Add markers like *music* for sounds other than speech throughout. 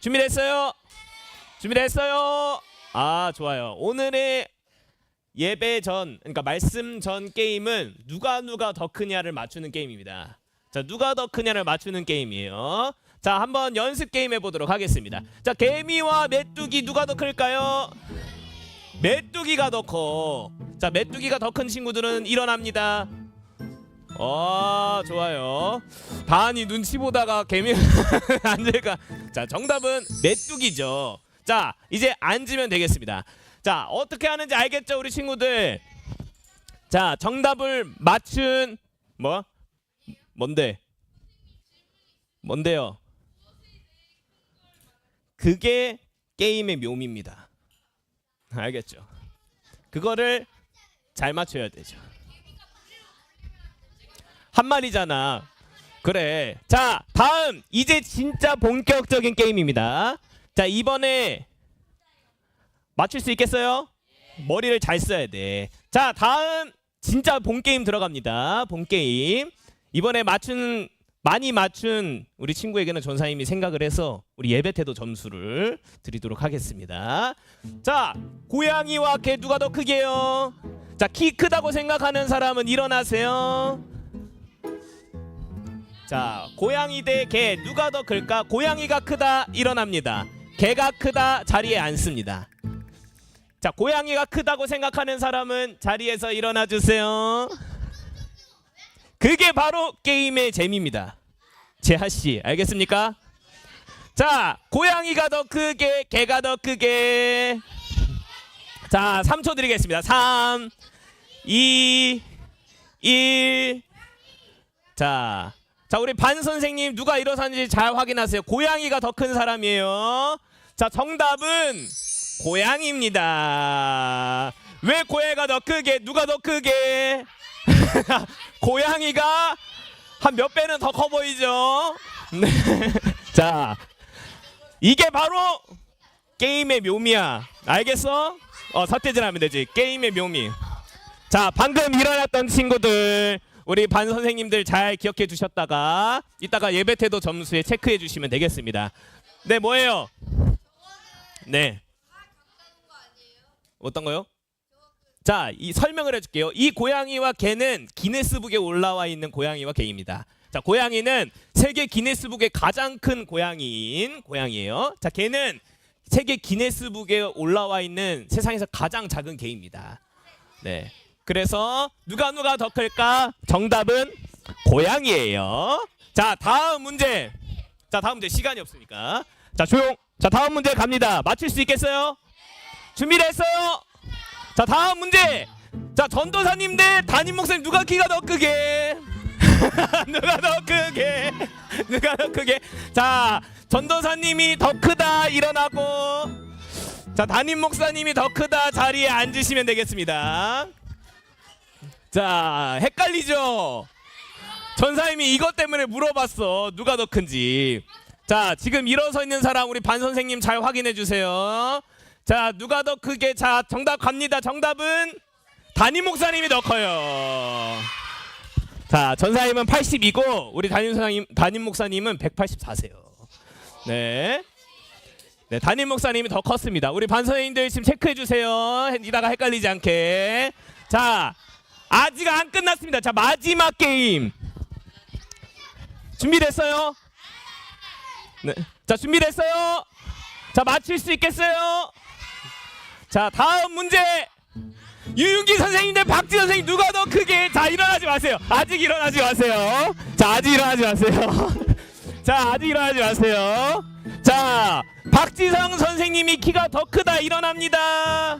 준비됐어요? 준비됐어요? 아 좋아요. 오늘의 예배 전 그러니까 말씀 전 게임은 누가 누가 더 크냐를 맞추는 게임입니다. 자 누가 더 크냐를 맞추는 게임이에요. 자 한번 연습 게임 해보도록 하겠습니다. 자 개미와 메뚜기 누가 더 클까요? 메뚜기가 더 커. 자 메뚜기가 더 큰 친구들은 일어납니다. 어 좋아요. 반이 눈치 보다가 개미 *laughs* 앉을까? 자 정답은 메뚜기죠. 자 이제 앉으면 되겠습니다. 자 어떻게 하는지 알겠죠 우리 친구들? 자 정답을 맞춘 뭐 뭔데? 뭔데요? 그게 게임의 묘미입니다. 알겠죠? 그거를 잘 맞춰야 되죠. 한 마리잖아. 그래. 자, 다음 이제 진짜 본격적인 게임입니다. 자, 이번에 맞출 수 있겠어요? 머리를 잘 써야 돼. 자, 다음 진짜 본 게임 들어갑니다. 본 게임. 이번에 맞춘 많이 맞춘 우리 친구에게는 전사님이 생각을 해서 우리 예배 태도 점수를 드리도록 하겠습니다. 자, 고양이와 개 누가 더 크게요? 자, 키 크다고 생각하는 사람은 일어나세요. 자, 고양이 대 개 누가 더 클까? 고양이가 크다 일어납니다. 개가 크다 자리에 앉습니다. 자, 고양이가 크다고 생각하는 사람은 자리에서 일어나 주세요. 그게 바로 게임의 재미입니다. 재하 씨, 알겠습니까? 자, 고양이가 더 크게, 개가 더 크게. 자, 3초 드리겠습니다. 3 2 1 자, 자 우리 반 선생님 누가 일어섰는지 잘 확인하세요. 고양이가 더 큰 사람이에요. 자 정답은 고양이입니다. 왜 고양이가 더 크게? 누가 더 크게? *laughs* 고양이가 한 몇 배는 더 커 보이죠? 네. *laughs* 자 이게 바로 게임의 묘미야. 알겠어? 어 서태진하면 되지. 게임의 묘미. 자 방금 일어났던 친구들 우리 반 선생님들 잘 기억해 두셨다가 이따가 예배 태도 점수에 체크해 주시면 되겠습니다. 네 뭐예요? 네 어떤 거요? 자, 이 설명을 해줄게요. 이 고양이와 개는 기네스북에 올라와 있는 고양이와 개입니다. 자, 고양이는 세계 기네스북의 가장 큰 고양이인 고양이에요. 자, 개는 세계 기네스북에 올라와 있는 세상에서 가장 작은 개입니다. 네. 그래서 누가 누가 더 클까? 정답은 고양이에요. 자, 다음 문제. 자, 다음 문제 시간이 없으니까. 자, 조용. 자, 다음 문제 갑니다. 맞출 수 있겠어요? 준비됐어요? 자, 다음 문제. 자, 전도사님 대 담임 목사님 누가 키가 더 크게? *laughs* 누가 더 크게? *laughs* 누가 더 크게? 자, 전도사님이 더 크다 일어나고 자, 담임 목사님이 더 크다 자리에 앉으시면 되겠습니다. 자, 헷갈리죠? 전사님이 이것 때문에 물어봤어. 누가 더 큰지. 자, 지금 일어서 있는 사람 우리 반 선생님 잘 확인해 주세요. 자, 누가 더 크게? 자, 정답 갑니다. 정답은 담임 목사님이 더 커요. 자, 전사님은 82고 우리 담임 선생님 담임 목사님은 184세요. 네. 네, 담임 목사님이 더 컸습니다. 우리 반 선생님들 지금 체크해 주세요. 이다가 헷갈리지 않게. 자, 아직 안 끝났습니다. 자, 마지막 게임. 준비됐어요? 네. 자, 준비됐어요? 자, 맞힐 수 있겠어요? 자, 다음 문제. 유윤기 선생님 대 박지 선생님 누가 더 크게? 자, 일어나지 마세요. 아직 일어나지 마세요. 자, 아직 일어나지 마세요. *laughs* 자, 아직 일어나지 마세요. 자, 박지성 선생님이 키가 더 크다 일어납니다.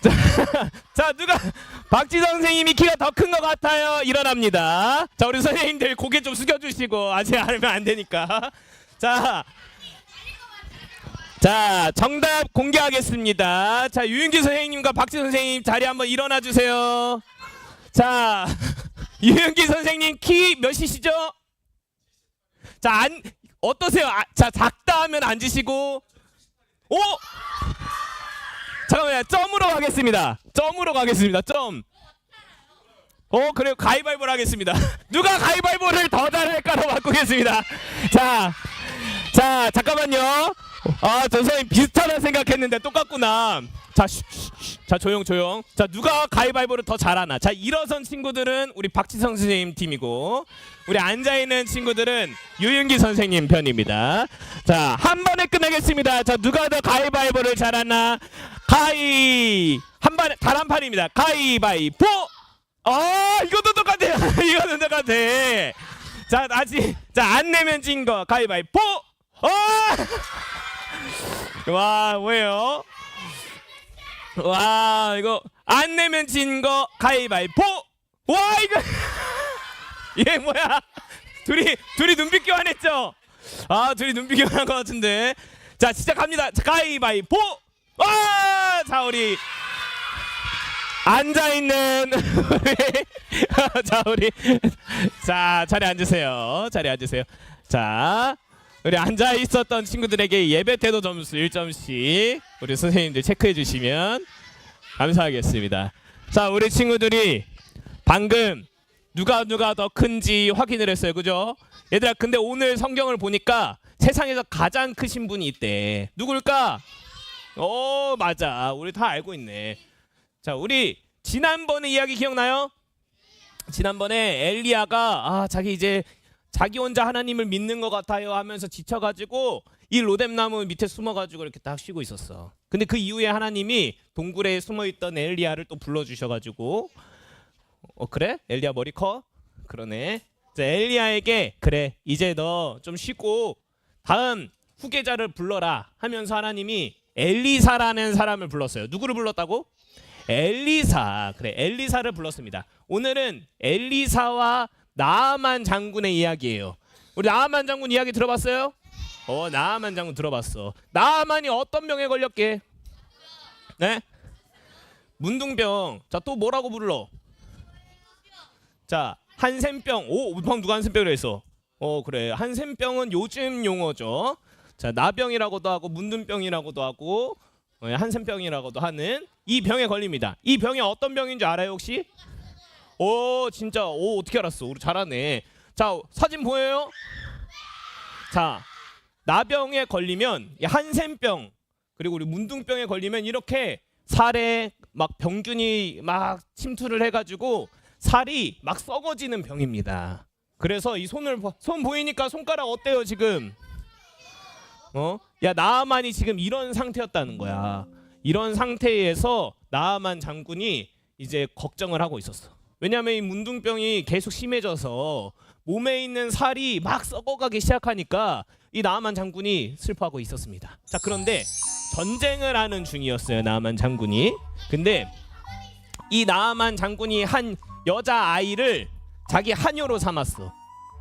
자, *laughs* 자 누가 박지성 선생님이 키가 더 큰 것 같아요. 일어납니다. 자, 우리 선생님들 고개 좀 숙여주시고 아직 알면 안 되니까. *laughs* 자, 자 정답 공개하겠습니다. 자, 유윤기 선생님과 박지 선생님 자리 한번 일어나 주세요. 자, *laughs* 유윤기 선생님 키 몇이시죠? 자, 안 어떠세요? 아, 자, 작다 하면 앉으시고. 오! 잠깐만요. 점으로 가겠습니다. 점으로 가겠습니다. 점. 어, 그래요. 가위바위보를 하겠습니다. *laughs* 누가 가위바위보를 더 잘할까로 바꾸겠습니다. 자, 자 잠깐만요. 아 선생님 비슷하다 생각했는데 똑같구나. 자, 쉬, 쉬, 쉬. 자 조용 조용. 자 누가 가위바위보를 더 잘하나. 자 일어선 친구들은 우리 박지성 선생님 팀이고 우리 앉아 있는 친구들은 유윤기 선생님 편입니다. 자 한 번에 끝내겠습니다. 자 누가 더 가위바위보를 잘하나. 가위 한 번에 단한 판입니다. 가위바위보. 아 이것도 똑같아요. *laughs* 이거는 똑같아. 자 아직 자안 내면 진 거 가위바위보. 어! 와 뭐예요? 와 이거 안 내면 진 거 가위바위보. 와 이거 *laughs* 이게 뭐야? 둘이 둘이 눈빛 교환했죠? 아 둘이 눈빛 교환한 것 같은데. 자 시작합니다. 자, 가위바위보. 와! 자 우리 앉아 있는 *laughs* *laughs* 자 우리 자 자리 앉으세요. 자리 앉으세요. 자 우리 앉아 있었던 친구들에게 예배 태도 점수 1점씩 우리 선생님들 체크해 주시면 감사하겠습니다. 자 우리 친구들이 방금 누가 누가 더 큰지 확인을 했어요. 그죠? 얘들아 근데 오늘 성경을 보니까 세상에서 가장 크신 분이 있대. 누굴까? 어 맞아. 우리 다 알고 있네. 자, 우리 지난번에 이야기 기억나요? 지난번에 엘리야가 아, 자기 이제 자기 혼자 하나님을 믿는 것 같아요 하면서 지쳐가지고 이 로뎀나무 밑에 숨어가지고 이렇게 딱 쉬고 있었어. 근데 그 이후에 하나님이 동굴에 숨어있던 엘리야를 또 불러주셔가지고 어 그래? 엘리야 머리 커? 그러네. 자, 엘리야에게 그래 이제 너 좀 쉬고 다음 후계자를 불러라 하면서 하나님이 엘리사라는 사람을 불렀어요. 누구를 불렀다고? 엘리사 그래 엘리사를 불렀습니다. 오늘은 엘리사와 나아만 장군의 이야기예요. 우리 나아만 장군 이야기 들어봤어요? 어 나아만 장군 들어봤어. 나아만이 어떤 병에 걸렸게? 네? 문둥병. 자 또 뭐라고 불러? 자 한센병. 오 방금 누가 한센병이라 했어? 어 그래 한센병은 요즘 용어죠. 자 나병이라고도 하고 문둥병이라고도 하고 어, 한센병이라고도 하는 이 병에 걸립니다. 이 병이 어떤 병인 줄 알아요 혹시? 오 진짜 오 어떻게 알았어? 우리 잘하네. 자 사진 보여요? 자 나병에 걸리면 이 한센병 그리고 우리 문둥병에 걸리면 이렇게 살에 막 병균이 막 침투를 해가지고 살이 막 썩어지는 병입니다. 그래서 이 손을 보- 손 보이니까 손가락 어때요 지금? 어? 야 나아만이 지금 이런 상태였다는 거야. 이런 상태에서 나아만 장군이 이제 걱정을 하고 있었어. 왜냐하면 이 문둥병이 계속 심해져서 몸에 있는 살이 막 썩어가기 시작하니까 이 나아만 장군이 슬퍼하고 있었습니다. 자 그런데 전쟁을 하는 중이었어요 나아만 장군이. 근데 이 나아만 장군이 한 여자 아이를 자기 하녀로 삼았어.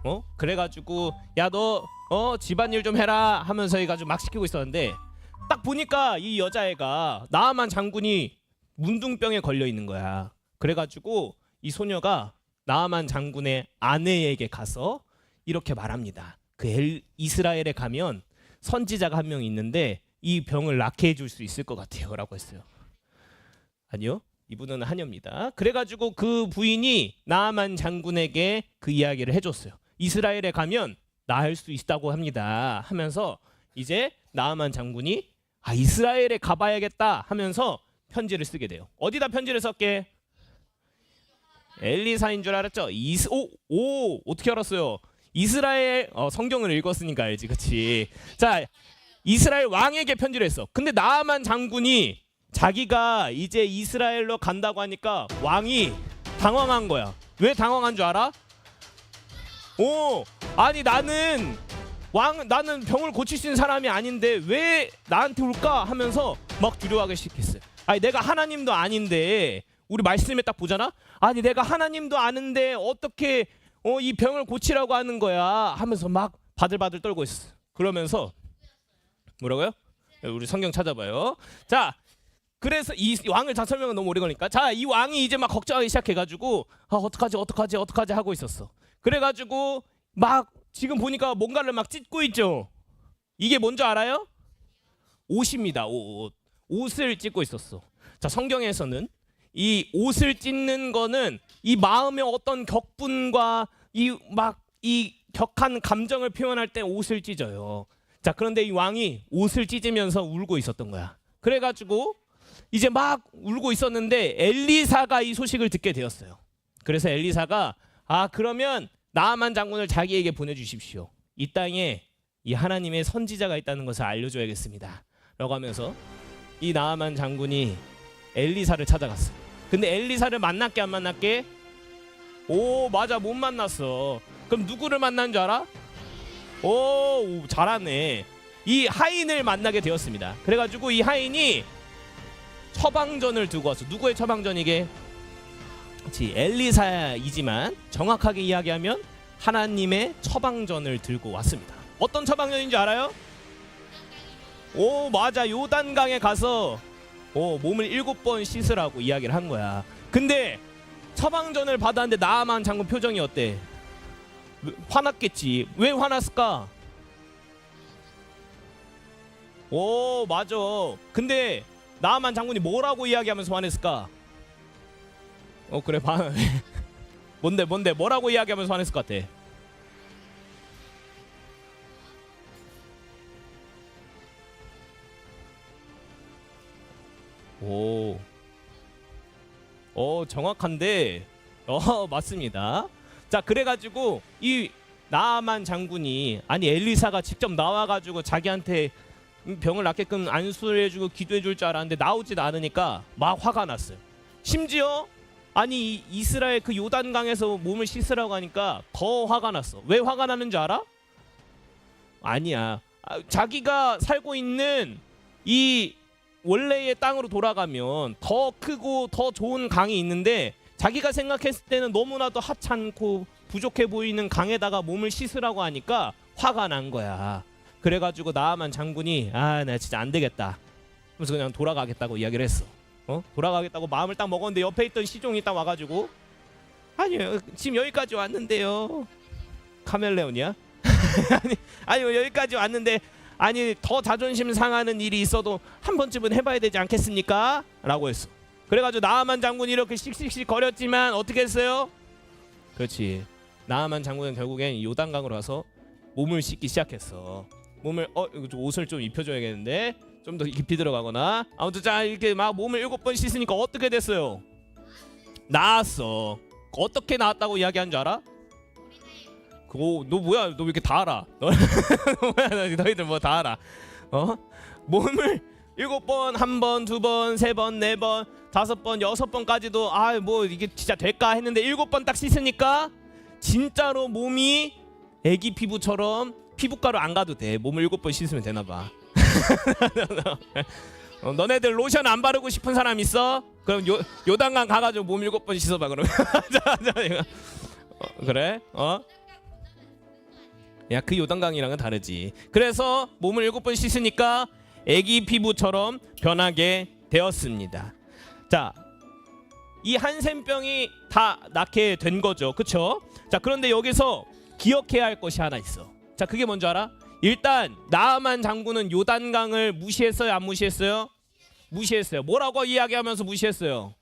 어? 그래가지고 야 너 어 집안일 좀 해라 하면서 해가지고 막 시키고 있었는데 딱 보니까 이 여자애가 나아만 장군이 문둥병에 걸려 있는 거야. 그래가지고 이 소녀가 나아만 장군의 아내에게 가서 이렇게 말합니다. 그 엘, 이스라엘에 가면 선지자가 한 명 있는데 이 병을 낫게 해줄 수 있을 것 같아요라고 했어요. 아니요. 이분은 하녀입니다. 그래가지고 그 부인이 나아만 장군에게 그 이야기를 해줬어요. 이스라엘에 가면 나을 수 있다고 합니다. 하면서 이제 나아만 장군이 아 이스라엘에 가봐야겠다 하면서 편지를 쓰게 돼요. 어디다 편지를 썼게? 엘리사인 줄 알았죠? 이스 오, 오 어떻게 알았어요? 이스라엘 어, 성경을 읽었으니까 알지, 그렇지? 자 이스라엘 왕에게 편지를 했어. 근데 나아만 장군이 자기가 이제 이스라엘로 간다고 하니까 왕이 당황한 거야. 왜 당황한 줄 알아? 오, 아니 나는 왕 나는 병을 고칠 수 있는 사람이 아닌데 왜 나한테 올까 하면서 막 두려워하기 시작했어요. 아니 내가 하나님도 아닌데 우리 말씀에 딱 보잖아. 아니 내가 하나님도 아는데 어떻게 어, 이 병을 고치라고 하는 거야 하면서 막 바들바들 떨고 있어. 그러면서 뭐라고요? 우리 성경 찾아봐요. 자, 그래서 이 왕을 다 설명은 너무 오래 걸리니까 자, 이 왕이 이제 막 걱정하기 시작해가지고 아 어떡하지 어떡하지 어떡하지 하고 있었어. 그래가지고 막 지금 보니까 뭔가를 막 찢고 있죠. 이게 뭔지 알아요? 옷입니다. 옷. 옷을 찢고 있었어. 자, 성경에서는 이 옷을 찢는 거는 이 마음의 어떤 격분과 이 막 이 격한 감정을 표현할 때 옷을 찢어요. 자 그런데 이 왕이 옷을 찢으면서 울고 있었던 거야. 그래 가지고 이제 막 울고 있었는데 엘리사가 이 소식을 듣게 되었어요. 그래서 엘리사가 아 그러면 나아만 장군을 자기에게 보내 주십시오. 이 땅에 이 하나님의 선지자가 있다는 것을 알려 줘야겠습니다. 라고 하면서 이 나아만 장군이 엘리사를 찾아갔어. 근데 엘리사를 만났게 안 만났게? 오 맞아 못 만났어. 그럼 누구를 만난 줄 알아? 오 잘하네. 이 하인을 만나게 되었습니다. 그래가지고 이 하인이 처방전을 두고 왔어. 누구의 처방전이게? 그렇지 엘리사이지만 정확하게 이야기하면 하나님의 처방전을 들고 왔습니다. 어떤 처방전인지 알아요? 오 맞아 요단강에 가서 오 몸을 일곱 번 씻으라고 이야기를 한 거야. 근데 처방전을 받았는데 나아만 장군 표정이 어때? 왜- 화났겠지. 왜 화났을까? 오 맞아. 근데 나아만 장군이 뭐라고 이야기하면서 화냈을까? 어 그래 봐. *laughs* 뭔데 뭔데 뭐라고 이야기하면서 화냈을 것 같아. 오. 어 정확한데 어 *laughs* 맞습니다. 자 그래가지고 이 나아만 장군이 아니 엘리사가 직접 나와가지고 자기한테 병을 낫게끔 안수해주고 기도해줄 줄 알았는데 나오지도 않으니까 막 화가 났어요. 심지어 아니 이 이스라엘 그 요단강에서 몸을 씻으라고 하니까 더 화가 났어. 왜 화가 나는 줄 알아? 아니야. 아, 자기가 살고 있는 이 원래의 땅으로 돌아가면 더 크고 더 좋은 강이 있는데 자기가 생각했을 때는 너무나도 하찮고 부족해 보이는 강에다가 몸을 씻으라고 하니까 화가 난 거야. 그래가지고 나아만 장군이 아 나 진짜 안 되겠다. 그래서 그냥 돌아가겠다고 이야기를 했어. 어 돌아가겠다고 마음을 딱 먹었는데 옆에 있던 시종이 딱 와가지고 아니요 지금 여기까지 왔는데요. 카멜레온이야? *laughs* 아니 아니 여기까지 왔는데 아니 더 자존심 상하는 일이 있어도 한 번쯤은 해봐야 되지 않겠습니까? 라고 했어. 그래가지고 나아만 장군이 이렇게 씩씩씩 거렸지만 어떻게 했어요? 그렇지. 나아만 장군은 결국엔 요단강으로 와서 몸을 씻기 시작했어. 몸을 어 옷을 좀 입혀줘야겠는데 좀 더 깊이 들어가거나 아무튼 자 이렇게 막 몸을 일곱 번 씻으니까 어떻게 됐어요? 나았어. 어떻게 나았다고 이야기한 줄 알아? 그거 너 뭐야 너 왜 이렇게 다 알아? *laughs* 너 뭐야 너- 너희들 뭐 다 알아? 어? 몸을 일곱 번, 한 번, 두 번, 세 번, 네 번, 다섯 번, 여섯 번까지도 아 뭐 이게 진짜 될까 했는데 일곱 번 딱 씻으니까 진짜로 몸이 애기 피부처럼 피부과로 안 가도 돼. 몸을 일곱 번 씻으면 되나 봐. *laughs* 어, 너네들 로션 안 바르고 싶은 사람 있어? 그럼 요 요단강 가가지고 몸 일곱 번 씻어봐 그러면. *laughs* 어, 그래? 어? 야 그 요단강이랑은 다르지. 그래서 몸을 일곱 번 씻으니까 애기 피부처럼 변하게 되었습니다. 자, 이 한센병이 다 낫게 된 거죠. 그쵸? 자, 그런데 여기서 기억해야 할 것이 하나 있어. 자, 그게 뭔지 알아? 일단 나아만 장군은 요단강을 무시했어요, 안 무시했어요? 무시했어요. 뭐라고 이야기하면서 무시했어요?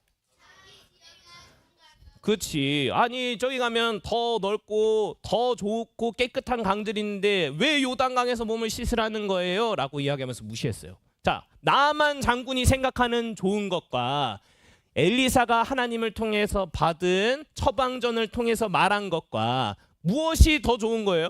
그렇지. 아니 저기 가면 더 넓고 더 좋고 깨끗한 강들이 있는데 왜 요단강에서 몸을 씻으라는 거예요? 라고 이야기하면서 무시했어요. 자, 나만 장군이 생각하는 좋은 것과 엘리사가 하나님을 통해서 받은 처방전을 통해서 말한 것과 무엇이 더 좋은 거예요?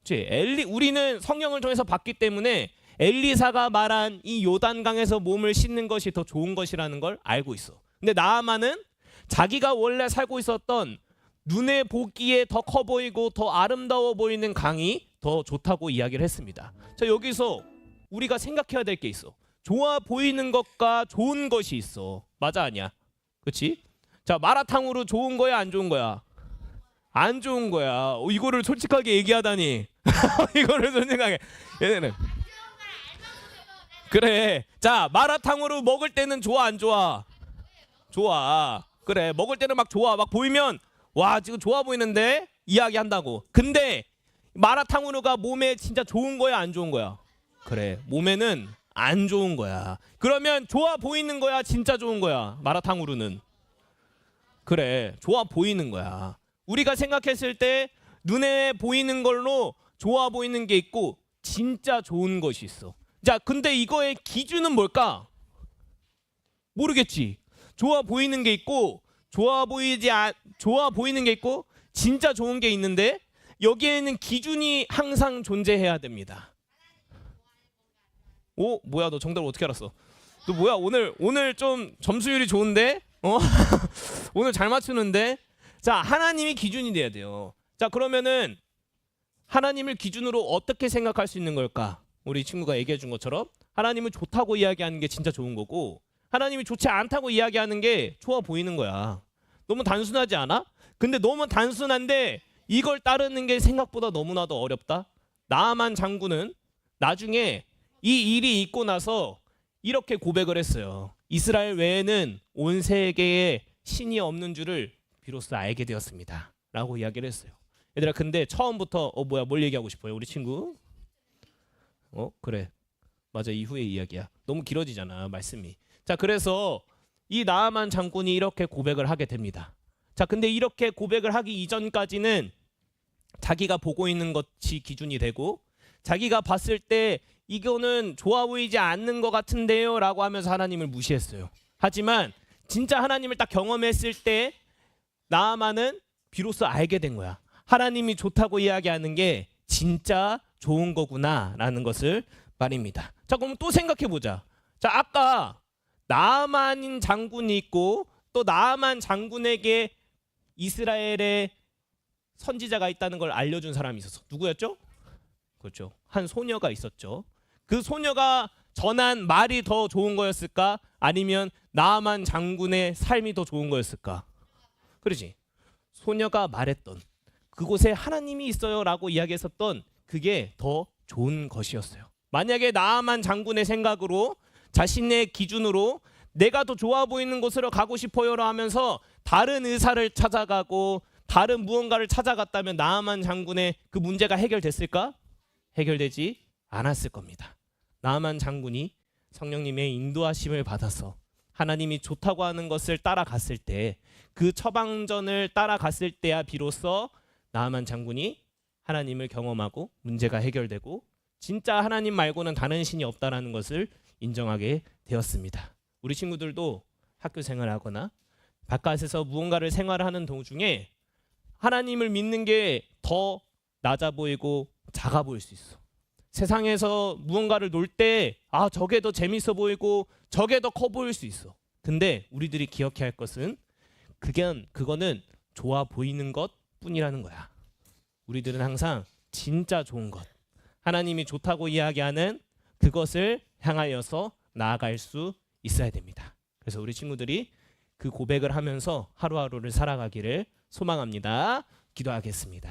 그치? 엘리 우리는 성령을 통해서 봤기 때문에 엘리사가 말한 이 요단강에서 몸을 씻는 것이 더 좋은 것이라는 걸 알고 있어. 근데 나아만은 자기가 원래 살고 있었던 눈에 보기에 더 커 보이고 더 아름다워 보이는 강이 더 좋다고 이야기를 했습니다. 자 여기서 우리가 생각해야 될 게 있어. 좋아 보이는 것과 좋은 것이 있어. 맞아 아니야? 그렇지? 자 마라탕으로 좋은 거야 안 좋은 거야? 안 좋은 거야. 어, 이거를 솔직하게 얘기하다니. *laughs* 이거를 솔직하게 얘네는 그래. 자 마라탕으로 먹을 때는 좋아 안 좋아? 좋아. 그래 먹을 때는 막 좋아. 막 보이면 와 지금 좋아 보이는데 이야기한다고. 근데 마라탕으로가 몸에 진짜 좋은 거야 안 좋은 거야? 그래 몸에는 안 좋은 거야. 그러면 좋아 보이는 거야 진짜 좋은 거야 마라탕으로는. 그래 좋아 보이는 거야. 우리가 생각했을 때 눈에 보이는 걸로 좋아 보이는 게 있고 진짜 좋은 것이 있어. 자, 근데 이거의 기준은 뭘까? 모르겠지. 좋아 보이는 게 있고 좋아 보이지 아, 좋아 보이는 게 있고 진짜 좋은 게 있는데 여기에는 기준이 항상 존재해야 됩니다. 오, 뭐야 너 정답을 어떻게 알았어? 너 뭐야 오늘 오늘 좀 점수율이 좋은데? 어? *laughs* 오늘 잘 맞추는데? 자, 하나님이 기준이 돼야 돼요. 자, 그러면은 하나님을 기준으로 어떻게 생각할 수 있는 걸까? 우리 친구가 얘기해 준 것처럼 하나님은 좋다고 이야기하는 게 진짜 좋은 거고 하나님이 좋지 않다고 이야기하는 게 좋아 보이는 거야. 너무 단순하지 않아? 근데 너무 단순한데 이걸 따르는 게 생각보다 너무나도 어렵다. 나만 장군은 나중에 이 일이 있고 나서 이렇게 고백을 했어요. 이스라엘 외에는 온 세계에 신이 없는 줄을 비로소 알게 되었습니다. 라고 이야기를 했어요. 얘들아 근데 처음부터 어 뭐야 뭘 얘기하고 싶어요 우리 친구? 어 그래 맞아 이후의 이야기야. 너무 길어지잖아 말씀이. 자 그래서 이 나아만 장군이 이렇게 고백을 하게 됩니다. 자 근데 이렇게 고백을 하기 이전까지는 자기가 보고 있는 것이 기준이 되고 자기가 봤을 때 이거는 좋아 보이지 않는 것 같은데요 라고 하면서 하나님을 무시했어요. 하지만 진짜 하나님을 딱 경험했을 때 나아만은 비로소 알게 된 거야. 하나님이 좋다고 이야기하는 게 진짜 좋은 거구나라는 것을 말입니다. 자, 그럼 또 생각해 보자. 자, 아까 나아만 장군이 있고 또 나아만 장군에게 이스라엘의 선지자가 있다는 걸 알려준 사람이 있었어. 누구였죠? 그렇죠. 한 소녀가 있었죠. 그 소녀가 전한 말이 더 좋은 거였을까? 아니면 나아만 장군의 삶이 더 좋은 거였을까? 그러지. 소녀가 말했던 그곳에 하나님이 있어요라고 이야기했었던 그게 더 좋은 것이었어요. 만약에 나아만 장군의 생각으로 자신의 기준으로 내가 더 좋아 보이는 곳으로 가고 싶어요라 하면서 다른 의사를 찾아가고 다른 무언가를 찾아갔다면 나아만 장군의 그 문제가 해결됐을까? 해결되지 않았을 겁니다. 나아만 장군이 성령님의 인도하심을 받아서 하나님이 좋다고 하는 것을 따라갔을 때 그 처방전을 따라갔을 때야 비로소 나아만 장군이 하나님을 경험하고 문제가 해결되고 진짜 하나님 말고는 다른 신이 없다라는 것을 인정하게 되었습니다. 우리 친구들도 학교 생활하거나 바깥에서 무언가를 생활하는 도중에 하나님을 믿는 게 더 낮아 보이고 작아 보일 수 있어. 세상에서 무언가를 놀 때 아 저게 더 재밌어 보이고 저게 더 커 보일 수 있어. 근데 우리들이 기억해야 할 것은 그게 그거는 좋아 보이는 것뿐이라는 거야. 우리들은 항상 진짜 좋은 것, 하나님이 좋다고 이야기하는 그것을 향하여서 나아갈 수 있어야 됩니다. 그래서 우리 친구들이 그 고백을 하면서 하루하루를 살아가기를 소망합니다. 기도하겠습니다.